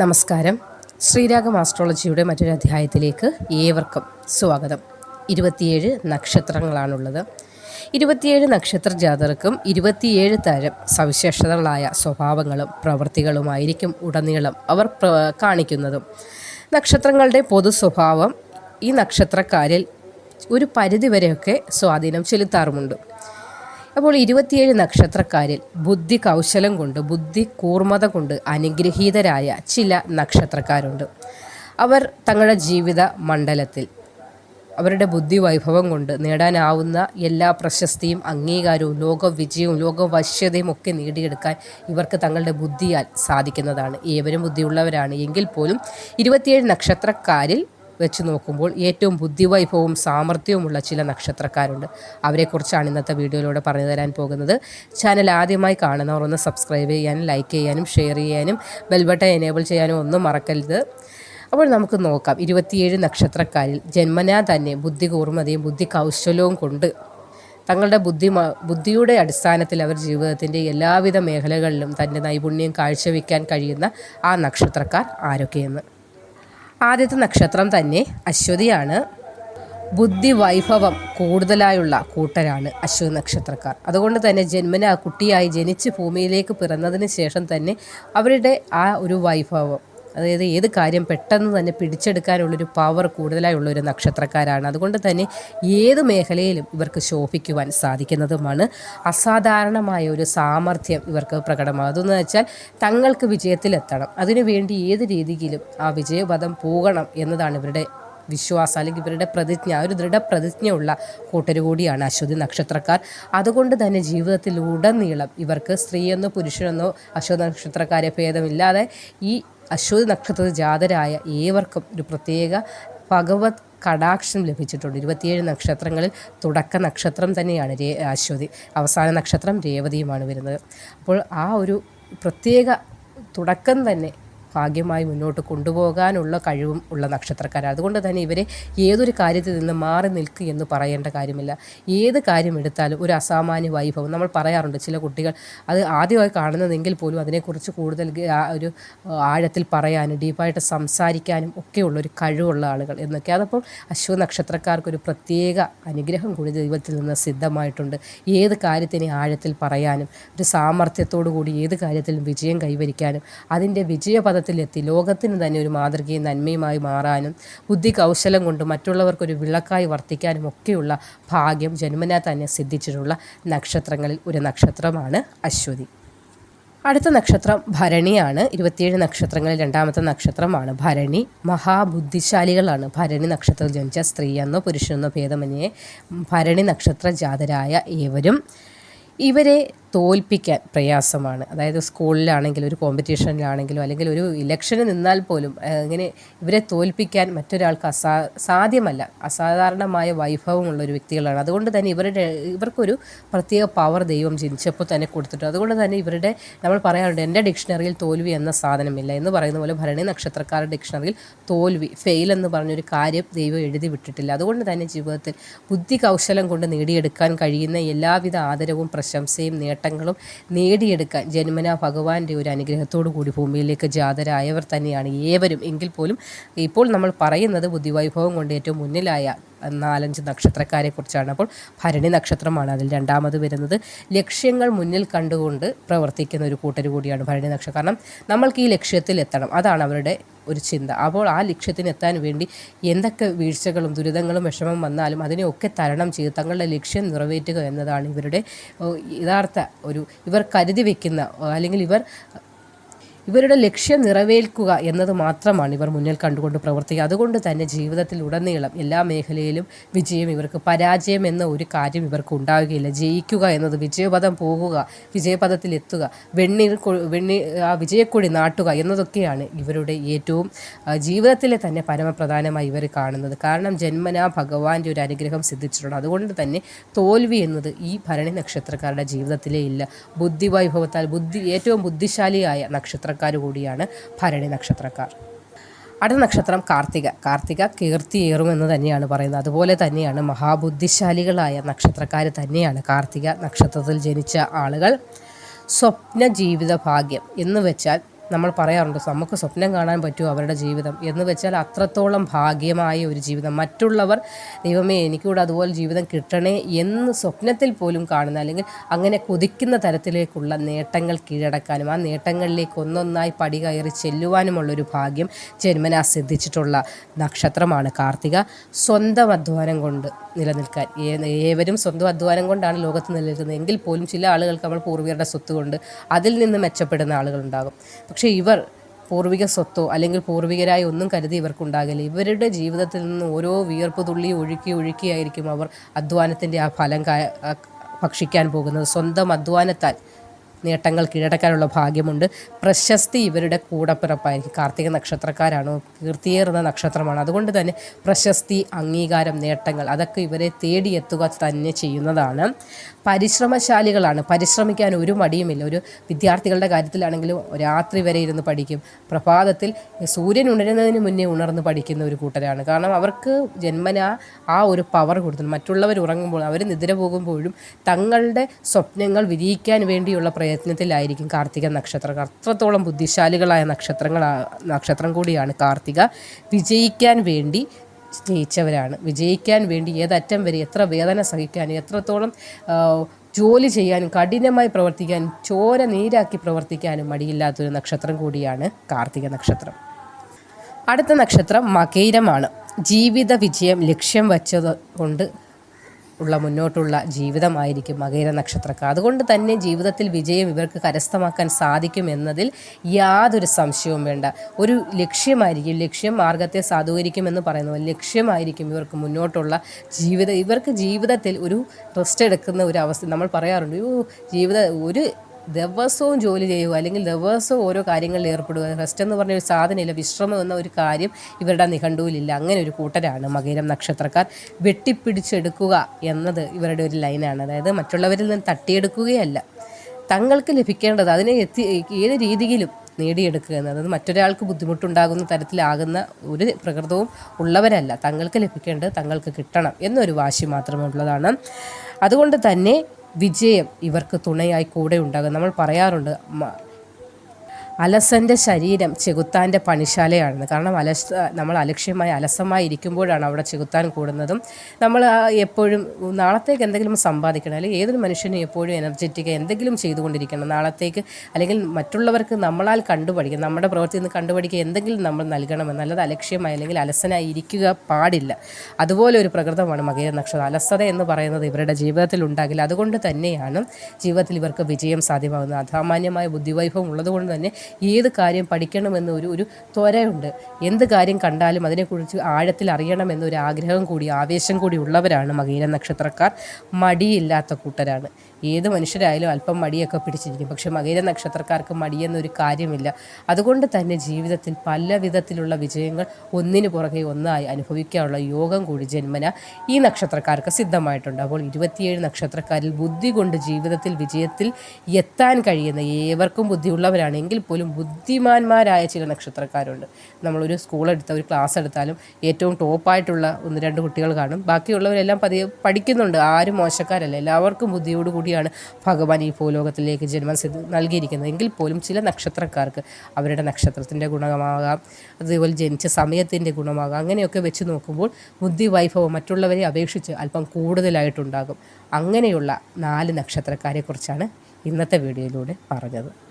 നമസ്കാരം. ശ്രീരാഗം ആസ്ട്രോളജിയുടെ മറ്റൊരു അധ്യായത്തിലേക്ക് ഏവർക്കും സ്വാഗതം. ഇരുപത്തിയേഴ് നക്ഷത്രങ്ങളാണുള്ളത്. ഇരുപത്തിയേഴ് നക്ഷത്ര ജാതർക്കും ഇരുപത്തിയേഴ് തരം സവിശേഷതകളായ സ്വഭാവങ്ങളും പ്രവൃത്തികളുമായിരിക്കും ഉടനീളം അവർ കാണിക്കുന്നതും. നക്ഷത്രങ്ങളുടെ പൊതു സ്വഭാവം ഈ നക്ഷത്രക്കാരിൽ ഒരു പരിധിവരെയൊക്കെ സ്വാധീനം ചെലുത്താറുമുണ്ട്. അപ്പോൾ ഇരുപത്തിയേഴ് നക്ഷത്രക്കാരിൽ ബുദ്ധി കൗശലം കൊണ്ട് ബുദ്ധി കൂർമത കൊണ്ട് അനുഗ്രഹീതരായ ചില നക്ഷത്രക്കാരുണ്ട്. അവർ തങ്ങളുടെ ജീവിത മണ്ഡലത്തിൽ അവരുടെ ബുദ്ധി വൈഭവം കൊണ്ട് നേടാനാവുന്ന എല്ലാ പ്രശസ്തിയും അംഗീകാരവും ലോകവിജയവും ലോകവശ്യതയും ഒക്കെ നേടിയെടുക്കാൻ ഇവർക്ക് തങ്ങളുടെ ബുദ്ധിയാൽ സാധിക്കുന്നതാണ്. ഏവരും ബുദ്ധിയുള്ളവരാണ്. എങ്കിൽ പോലും ഇരുപത്തിയേഴ് നക്ഷത്രക്കാരിൽ വെച്ച് നോക്കുമ്പോൾ ഏറ്റവും ബുദ്ധിവൈഭവവും സാമർഥ്യവുമുള്ള ചില നക്ഷത്രക്കാരുണ്ട്. അവരെക്കുറിച്ചാണ് ഇന്നത്തെ വീഡിയോയിലൂടെ പറഞ്ഞു തരാൻ പോകുന്നത്. ചാനൽ ആദ്യമായി കാണുന്നവർ ഒന്ന് സബ്സ്ക്രൈബ് ചെയ്യാനും ലൈക്ക് ചെയ്യാനും ഷെയർ ചെയ്യാനും ബെൽബട്ടൺ എനേബിൾ ചെയ്യാനും ഒന്നും മറക്കരുത്. അപ്പോൾ നമുക്ക് നോക്കാം. ഇരുപത്തിയേഴ് നക്ഷത്രക്കാരിൽ ജന്മനാ തന്നെ ബുദ്ധി കൂർമ്മതയും ബുദ്ധി കൗശലവും കൊണ്ട് തങ്ങളുടെ ബുദ്ധി ബുദ്ധിയുടെ അടിസ്ഥാനത്തിൽ അവർ ജീവിതത്തിന്റെ എല്ലാവിധ മേഖലകളിലും തന്റെ നൈപുണ്യം കാഴ്ചവെക്കാൻ കഴിയുന്ന ആ നക്ഷത്രക്കാർ ആരൊക്കെയെന്ന്. ആദ്യത്തെ നക്ഷത്രം തന്നെ അശ്വതിയാണ്. ബുദ്ധി വൈഭവം കൂടുതലായുള്ള കൂട്ടരാണ് അശ്വതി നക്ഷത്രക്കാർ. അതുകൊണ്ട് തന്നെ ജന്മന കുട്ടിയായി ജനിച്ച് ഭൂമിയിലേക്ക് പിറന്നതിന് ശേഷം തന്നെ അവരുടെ ആ ഒരു വൈഭവം അതായത് ഏത് കാര്യം പെട്ടെന്ന് തന്നെ പിടിച്ചെടുക്കാനുള്ളൊരു പവർ കൂടുതലായി ഒരു നക്ഷത്രക്കാരാണ്. അതുകൊണ്ട് തന്നെ ഏത് മേഖലയിലും ഇവർക്ക് ശോഭിക്കുവാൻ സാധിക്കുന്നതുമാണ്. അസാധാരണമായ ഒരു സാമർഥ്യം ഇവർക്ക് പ്രകടമാകും. അതെന്ന് വെച്ചാൽ തങ്ങൾക്ക് വിജയത്തിലെത്തണം. അതിനുവേണ്ടി ഏത് രീതിയിലും ആ വിജയപദം പോകണം എന്നതാണ് ഇവരുടെ വിശ്വാസം അല്ലെങ്കിൽ ഇവരുടെ പ്രതിജ്ഞ. ഒരു ദൃഢപ്രതിജ്ഞയുള്ള കൂട്ടർ കൂടിയാണ് അശ്വതി നക്ഷത്രക്കാർ. അതുകൊണ്ട് തന്നെ ജീവിതത്തിലുടനീളം ഇവർക്ക് സ്ത്രീയെന്നോ പുരുഷനെന്നോ അശ്വതി നക്ഷത്രക്കാരെ ഭേദമില്ലാതെ ഈ അശ്വതി നക്ഷത്രത്തിൽ ജാതരായ ഏവർക്കും ഒരു പ്രത്യേക ഭഗവത് കടാക്ഷം ലഭിച്ചിട്ടുണ്ട്. ഇരുപത്തിയേഴ് നക്ഷത്രങ്ങളിൽ തുടക്ക നക്ഷത്രം തന്നെയാണ് രേ അശ്വതി. അവസാന നക്ഷത്രം രേവതിയുമാണ് വരുന്നത്. അപ്പോൾ ആ ഒരു പ്രത്യേക തുടക്കം തന്നെ ഭാഗ്യമായി മുന്നോട്ട് കൊണ്ടുപോകാനുള്ള കഴിവും ഉള്ള നക്ഷത്രക്കാരാണ് അതുകൊണ്ട് തന്നെ ഇവരെ ഏതൊരു കാര്യത്തിൽ നിന്ന് മാറി നിൽക്കുക എന്ന് പറയേണ്ട കാര്യമില്ല. ഏത് കാര്യം എടുത്താലും ഒരു അസാമാന്യ വൈഭവം. നമ്മൾ പറയാറുണ്ട് ചില കുട്ടികൾ അത് ആദ്യമായി കാണുന്നതെങ്കിൽ പോലും അതിനെക്കുറിച്ച് കൂടുതൽ ഒരു ആഴത്തിൽ പറയാനും ഡീപ്പായിട്ട് സംസാരിക്കാനും ഒക്കെയുള്ള ഒരു കഴിവുള്ള ആളുകൾ എന്നൊക്കെ. അതപ്പോൾ അശ്വ നക്ഷത്രക്കാർക്ക് ഒരു പ്രത്യേക അനുഗ്രഹം കൂടി ദൈവത്തിൽ നിന്ന് സിദ്ധമായിട്ടുണ്ട്. ഏത് കാര്യത്തിനെ ആഴത്തിൽ പറയാനും ഒരു സാമർഥ്യത്തോടു കൂടി ഏത് കാര്യത്തിലും വിജയം കൈവരിക്കാനും അതിന്റെ വിജയപദത്തിലെത്തി ലോകത്തിന് തന്നെ ഒരു മാതൃകയും നന്മയുമായി മാറാനും ബുദ്ധി കൗശലം കൊണ്ട് മറ്റുള്ളവർക്കൊരു വിളക്കായി വർത്തിക്കാനും ഒക്കെയുള്ള ഭാഗ്യം ജന്മനാ തന്നെ സിദ്ധിച്ചിട്ടുള്ള നക്ഷത്രങ്ങളിൽ ഒരു നക്ഷത്രമാണ് അശ്വതി. അടുത്ത നക്ഷത്രം ഭരണിയാണ്. ഇരുപത്തിയേഴ് നക്ഷത്രങ്ങളിൽ രണ്ടാമത്തെ നക്ഷത്രമാണ് ഭരണി. മഹാബുദ്ധിശാലികളാണ്. ഭരണി നക്ഷത്രത്തിൽ ജനിച്ച സ്ത്രീ എന്നോ പുരുഷനെന്നോ ഭേദമന്യേ ഭരണി നക്ഷത്ര ജാതരായ ഏവരും. ഇവരെ തോൽപ്പിക്കാൻ പ്രയാസമാണ്. അതായത് സ്കൂളിലാണെങ്കിലും ഒരു കോമ്പറ്റീഷനിലാണെങ്കിലും അല്ലെങ്കിൽ ഒരു ഇലക്ഷന് നിന്നാൽ പോലും ഇങ്ങനെ ഇവരെ തോൽപ്പിക്കാൻ മറ്റൊരാൾക്ക് അസാ സാധ്യമല്ല. അസാധാരണമായ വൈഭവമുള്ള ഒരു വ്യക്തികളാണ്. അതുകൊണ്ട് തന്നെ ഇവരുടെ ഇവർക്കൊരു പ്രത്യേക പവർ ദൈവം ജനിച്ചപ്പോൾ തന്നെ കൊടുത്തിട്ടുണ്ട്. അതുകൊണ്ട് തന്നെ ഇവരുടെ നമ്മൾ പറയാറുണ്ട് എന്റെ ഡിക്ഷണറിയിൽ തോൽവി എന്ന സാധനമില്ല എന്ന് പറയുന്ന പോലെ ഭരണി നക്ഷത്രക്കാരുടെ ഡിക്ഷണറിയിൽ തോൽവി ഫെയിൽ എന്ന് പറഞ്ഞൊരു കാര്യം ദൈവം എഴുതി വിട്ടിട്ടില്ല. അതുകൊണ്ട് തന്നെ ജീവിതത്തിൽ ബുദ്ധി കൗശലം കൊണ്ട് നേടിയെടുക്കാൻ കഴിയുന്ന എല്ലാവിധ ആദരവും പ്രശംസയും നേട്ടങ്ങളും നേടിയെടുക്കാൻ ജന്മന ഭഗവാന്റെ ഒരു അനുഗ്രഹത്തോടു കൂടി ഭൂമിയിലേക്ക് ജാതരായവർ തന്നെയാണ് ഏവരും. എങ്കിൽ പോലും ഇപ്പോൾ നമ്മൾ പറയുന്നത് ബുദ്ധിവൈഭവം കൊണ്ട് ഏറ്റവും മുന്നിലായ നാലഞ്ച് നക്ഷത്രക്കാരെ കുറിച്ചാണ്. അപ്പോൾ ഭരണി നക്ഷത്രമാണ് അതിൽ രണ്ടാമത് വരുന്നത്. ലക്ഷ്യങ്ങൾ മുന്നിൽ കണ്ടുകൊണ്ട് പ്രവർത്തിക്കുന്ന ഒരു കൂട്ടർ കൂടിയാണ് ഭരണി നക്ഷത്രം. കാരണം നമ്മൾക്ക് ഈ ലക്ഷ്യത്തിൽ എത്തണം. അതാണ് അവരുടെ ഒരു ചിന്ത. അപ്പോൾ ആ ലക്ഷ്യത്തിനെത്താൻ വേണ്ടി എന്തൊക്കെ വീഴ്ചകളും ദുരിതങ്ങളും വിഷമം വന്നാലും അതിനെയൊക്കെ തരണം ചെയ്ത് തങ്ങളുടെ ലക്ഷ്യം നിറവേറ്റുക എന്നതാണ് ഇവരുടെ യഥാർത്ഥ ഒരു ഇവർ കരുതി വയ്ക്കുന്ന അല്ലെങ്കിൽ ഇവർ ഇവരുടെ ലക്ഷ്യം നിറവേൽക്കുക എന്നത് മാത്രമാണ് ഇവർ മുന്നിൽ കണ്ടുകൊണ്ട് പ്രവർത്തിക്കുക. അതുകൊണ്ട് തന്നെ ജീവിതത്തിൽ ഉടനീളം എല്ലാ മേഖലയിലും വിജയം ഇവർക്ക് പരാജയം എന്ന ഒരു കാര്യം ഇവർക്ക് ഉണ്ടാവുകയില്ല. ജയിക്കുക എന്നത് വിജയപദം പോകുക വിജയപദത്തിൽ എത്തുക വെണ്ണീർ വെണ്ണി ആ വിജയക്കൊടി നാട്ടുക എന്നതൊക്കെയാണ് ഇവരുടെ ഏറ്റവും ജീവിതത്തിലെ തന്നെ പരമപ്രധാനമായി ഇവർ കാണുന്നത്. കാരണം ജന്മനാ ഭഗവാന്റെ ഒരു അനുഗ്രഹം സിദ്ധിച്ചിട്ടുണ്ട്. അതുകൊണ്ട് തന്നെ തോൽവി എന്നത് ഈ ഭരണി നക്ഷത്രക്കാരുടെ ജീവിതത്തിലേ ഇല്ല. ബുദ്ധി വൈഭവത്താൽ ബുദ്ധി ഏറ്റവും ബുദ്ധിശാലിയായ നക്ഷത്രക്കാർ കൂടിയാണ് ഭരണി നക്ഷത്രക്കാർ. അടുത്ത നക്ഷത്രം കാർത്തിക. കാർത്തിക കീർത്തിയേറുമെന്ന് തന്നെയാണ് പറയുന്നത്. അതുപോലെ തന്നെയാണ് മഹാബുദ്ധിശാലികളായ നക്ഷത്രക്കാർ തന്നെയാണ് കാർത്തിക നക്ഷത്രത്തിൽ ജനിച്ച ആളുകൾ. സ്വപ്ന ജീവിത ഭാഗ്യം എന്ന് വെച്ചാൽ നമ്മൾ പറയാറുണ്ട് നമുക്ക് സ്വപ്നം കാണാൻ പറ്റുമോ അവരുടെ ജീവിതം. എന്ന് വെച്ചാൽ അത്രത്തോളം ഭാഗ്യമായ ഒരു ജീവിതം. മറ്റുള്ളവർ ദൈവമേ എനിക്കൂടെ അതുപോലെ ജീവിതം കിട്ടണേ എന്ന് സ്വപ്നത്തിൽ പോലും കാണുന്ന അല്ലെങ്കിൽ അങ്ങനെ കൊതിക്കുന്ന തരത്തിലേക്കുള്ള നേട്ടങ്ങൾ കീഴടക്കാനും ആ നേട്ടങ്ങളിലേക്ക് ഒന്നൊന്നായി പടി കയറി ചെല്ലുവാനുമുള്ളൊരു ഭാഗ്യം ജന്മന സിദ്ധിച്ചിട്ടുള്ള നക്ഷത്രമാണ് കാർത്തിക. സ്വന്തം അധ്വാനം കൊണ്ട് നിലനിൽക്കാൻ. ഏവരും സ്വന്തം അധ്വാനം കൊണ്ടാണ് ലോകത്ത് നിലനിൽക്കുന്നത്. എങ്കിൽ പോലും ചില ആളുകൾക്ക് നമ്മൾ പൂർവികരുടെ സ്വത്ത് കൊണ്ട് അതിൽ നിന്ന് മെച്ചപ്പെടുന്ന ആളുകളുണ്ടാകും പക്ഷേ ഇവർ പൂർവിക സ്വത്തോ അല്ലെങ്കിൽ പൂർവികരായി ഒന്നും കരുതി ഇവർക്കുണ്ടാകില്ല. ഇവരുടെ ജീവിതത്തിൽ നിന്ന് ഓരോ വിയർപ്പ് തുള്ളി ഒഴുക്കി ഒഴുക്കിയായിരിക്കും അവർ അധ്വാനത്തിന്റെ ആ ഫലം ഭക്ഷിക്കാൻ പോകുന്നത്. സ്വന്തം അധ്വാനത്താൽ നേട്ടങ്ങൾ കീഴടക്കാനുള്ള ഭാഗ്യമുണ്ട്. പ്രശസ്തി ഇവരുടെ കൂടപ്പിറപ്പായിരിക്കും. കാർത്തിക നക്ഷത്രക്കാരാണ്. കീർത്തിയേറുന്ന നക്ഷത്രമാണ്. അതുകൊണ്ട് തന്നെ പ്രശസ്തി അംഗീകാരം നേട്ടങ്ങൾ അതൊക്കെ ഇവരെ തേടിയെത്തുക തന്നെ ചെയ്യുന്നതാണ്. പരിശ്രമശാലികളാണ്. പരിശ്രമിക്കാൻ ഒരു മടിയുമില്ല. ഒരു വിദ്യാർത്ഥികളുടെ കാര്യത്തിലാണെങ്കിലും രാത്രി വരെ ഇരുന്ന് പഠിക്കും. പ്രഭാതത്തിൽ സൂര്യൻ ഉണരുന്നതിന് മുന്നേ ഉണർന്ന് പഠിക്കുന്ന ഒരു കൂട്ടരാണ്. കാരണം അവർക്ക് ജന്മന ആ ഒരു പവർ കൊടുത്തു മറ്റുള്ളവർ ഉറങ്ങുമ്പോൾ അവർ നിദ്ര പോകുമ്പോഴും തങ്ങളുടെ സ്വപ്നങ്ങൾ വിരിയിക്കാൻ വേണ്ടിയുള്ള പ്രയത്നത്തിലായിരിക്കും കാർത്തിക നക്ഷത്രം അത്രത്തോളം ബുദ്ധിശാലികളായ നക്ഷത്രങ്ങൾ നക്ഷത്രം കൂടിയാണ് കാർത്തിക. വിജയിക്കാൻ വേണ്ടി ജയിച്ചവരാണ് വിജയിക്കാൻ വേണ്ടി ഏതറ്റം വരെ എത്ര വേദന സഹിക്കാനും എത്രത്തോളം ജോലി ചെയ്യാനും കഠിനമായി പ്രവർത്തിക്കാനും ചോര നീരാക്കി പ്രവർത്തിക്കാനും മടിയില്ലാത്തൊരു നക്ഷത്രം കൂടിയാണ് കാർത്തിക നക്ഷത്രം. അടുത്ത നക്ഷത്രം മകൈരമാണ്. ജീവിത വിജയം ലക്ഷ്യം വച്ചത് കൊണ്ട് ഉള്ള മുന്നോട്ടുള്ള ജീവിതമായിരിക്കും മകര നക്ഷത്രക്കാർ. അതുകൊണ്ട് തന്നെ ജീവിതത്തിൽ വിജയം ഇവർക്ക് കരസ്ഥമാക്കാൻ സാധിക്കും എന്നതിൽ യാതൊരു സംശയവും വേണ്ട. ഒരു ലക്ഷ്യമായിരിക്കും ലക്ഷ്യം മാർഗത്തെ സാധൂകരിക്കുമെന്ന് പറയുന്നു ലക്ഷ്യമായിരിക്കും ഇവർക്ക് മുന്നോട്ടുള്ള ജീവിതം ഇവർക്ക് ജീവിതത്തിൽ ഒരു റെസ്റ്റ് എടുക്കുന്ന ഒരു അവസ്ഥ. നമ്മൾ പറയാറുണ്ട് ജീവിത ഒരു ദിവസവും ജോലി ചെയ്യുക അല്ലെങ്കിൽ ദിവസവും ഓരോ കാര്യങ്ങളിൽ ഏർപ്പെടുക. റെസ്റ്റ് എന്ന് പറഞ്ഞ ഒരു സാധനമില്ല. വിശ്രമം എന്ന ഒരു കാര്യം ഇവരുടെ നിഘണ്ടുവിലില്ല. അങ്ങനെ ഒരു കൂട്ടരാണ് മകരം നക്ഷത്രക്കാർ. വെട്ടിപ്പിടിച്ചെടുക്കുക എന്നത് ഇവരുടെ ഒരു ലൈനാണ്. അതായത് മറ്റുള്ളവരിൽ നിന്ന് തട്ടിയെടുക്കുകയല്ല. തങ്ങൾക്ക് ലഭിക്കേണ്ടത് അതിനെ എത്തി ഏത് രീതിയിലും നേടിയെടുക്കുക എന്നത്. മറ്റൊരാൾക്ക് ബുദ്ധിമുട്ടുണ്ടാകുന്ന തരത്തിലാകുന്ന ഒരു പ്രകൃതവും ഉള്ളവരല്ല. തങ്ങൾക്ക് ലഭിക്കേണ്ടത് തങ്ങൾക്ക് കിട്ടണം എന്നൊരു വാശി മാത്രമേ ഉള്ളതാണ്. അതുകൊണ്ട് തന്നെ വിജയം ഇവർക്ക് തുണയായി കൂടെ ഉണ്ടാകും. നമ്മൾ പറയാറുണ്ട് അലസന്റെ ശരീരം ചെകുത്താന്റെ പണിശാലയാണെന്ന്. കാരണം അലസ നമ്മൾ അലക്ഷ്യമായി അലസമായി ഇരിക്കുമ്പോഴാണ് അവിടെ ചെകുത്താൻ കൂടുന്നതും. നമ്മൾ എപ്പോഴും നാളത്തേക്ക് എന്തെങ്കിലും സമ്പാദിക്കണം അല്ലെങ്കിൽ ഏതൊരു മനുഷ്യനും എപ്പോഴും എനർജറ്റിക് എന്തെങ്കിലും ചെയ്തുകൊണ്ടിരിക്കണം. നാളത്തേക്ക് അല്ലെങ്കിൽ മറ്റുള്ളവർക്ക് നമ്മളാൽ കണ്ടുപഠിക്കുക നമ്മുടെ പ്രവൃത്തി നിന്ന് കണ്ടുപഠിക്കുക എന്തെങ്കിലും നമ്മൾ നൽകണമെന്ന്. അല്ലാതെ അലക്ഷ്യമായി അല്ലെങ്കിൽ അലസനായി ഇരിക്കുക പാടില്ല. അതുപോലെ ഒരു പ്രകൃതമാണ് മകര നക്ഷത്രം. അലസത എന്ന് പറയുന്നത് ഇവരുടെ ജീവിതത്തിൽ ഉണ്ടാകില്ല. അതുകൊണ്ട് തന്നെയാണ് ജീവിതത്തിൽ ഇവർക്ക് വിജയം സാധ്യമാകുന്നത്. അസാമാന്യമായ ബുദ്ധിവൈഭവം ഉള്ളതുകൊണ്ട് തന്നെ ഏത് കാര്യം പഠിക്കണമെന്ന ഒരു ഒരു ത്വരയുണ്ട്. എന്ത് കാര്യം കണ്ടാലും അതിനെക്കുറിച്ച് ആഴത്തിൽ അറിയണമെന്നൊരു ആഗ്രഹം കൂടി ആവേശം കൂടി ഉള്ളവരാണ് മകീര നക്ഷത്രക്കാർ. മടിയില്ലാത്ത കൂട്ടരാണ്. ഏത് മനുഷ്യരായാലും അല്പം മടിയൊക്കെ പിടിച്ചിരിക്കും. പക്ഷെ മകീര നക്ഷത്രക്കാർക്ക് മടിയെന്നൊരു കാര്യമില്ല. അതുകൊണ്ട് തന്നെ ജീവിതത്തിൽ പല വിധത്തിലുള്ള വിജയങ്ങൾ ഒന്നിനു പുറകെ ഒന്നായി അനുഭവിക്കാനുള്ള യോഗം കൂടി ജന്മന ഈ നക്ഷത്രക്കാർക്ക് സിദ്ധമായിട്ടുണ്ട്. അപ്പോൾ ഇരുപത്തിയേഴ് നക്ഷത്രക്കാരിൽ ബുദ്ധി കൊണ്ട് ജീവിതത്തിൽ വിജയത്തിൽ എത്താൻ കഴിയുന്ന ഏവർക്കും ബുദ്ധിയുള്ളവരാണെങ്കിൽ പോലും ബുദ്ധിമാന്മാരായ ചില നക്ഷത്രക്കാരുണ്ട്. നമ്മളൊരു സ്കൂൾ എടുത്ത ഒരു ക്ലാസ് എടുത്താലും ഏറ്റവും ടോപ്പായിട്ടുള്ള ഒന്ന് രണ്ട് കുട്ടികൾ കാണും. ബാക്കിയുള്ളവരെല്ലാം പതിയെ പഠിക്കുന്നുണ്ട്. ആരും മോശക്കാരല്ല. എല്ലാവർക്കും ബുദ്ധിയോട് കൂടിയാണ് ഭഗവാൻ ഈ ഭൂലോകത്തിലേക്ക് ജന്മം നൽകിയിരിക്കുന്നത്. എങ്കിൽ പോലും ചില നക്ഷത്രക്കാർക്ക് അവരുടെ നക്ഷത്രത്തിന്റെ ഗുണമാകാം. അതുപോലെ ജനിച്ച സമയത്തിന്റെ ഗുണമാകാം. അങ്ങനെയൊക്കെ വെച്ച് നോക്കുമ്പോൾ ബുദ്ധി വൈഭവം മറ്റുള്ളവരെ അപേക്ഷിച്ച് അല്പം കൂടുതലായിട്ടുണ്ടാകും. അങ്ങനെയുള്ള നാല് നക്ഷത്രക്കാരെക്കുറിച്ചാണ് ഇന്നത്തെ വീഡിയോയിലൂടെ പറഞ്ഞത്.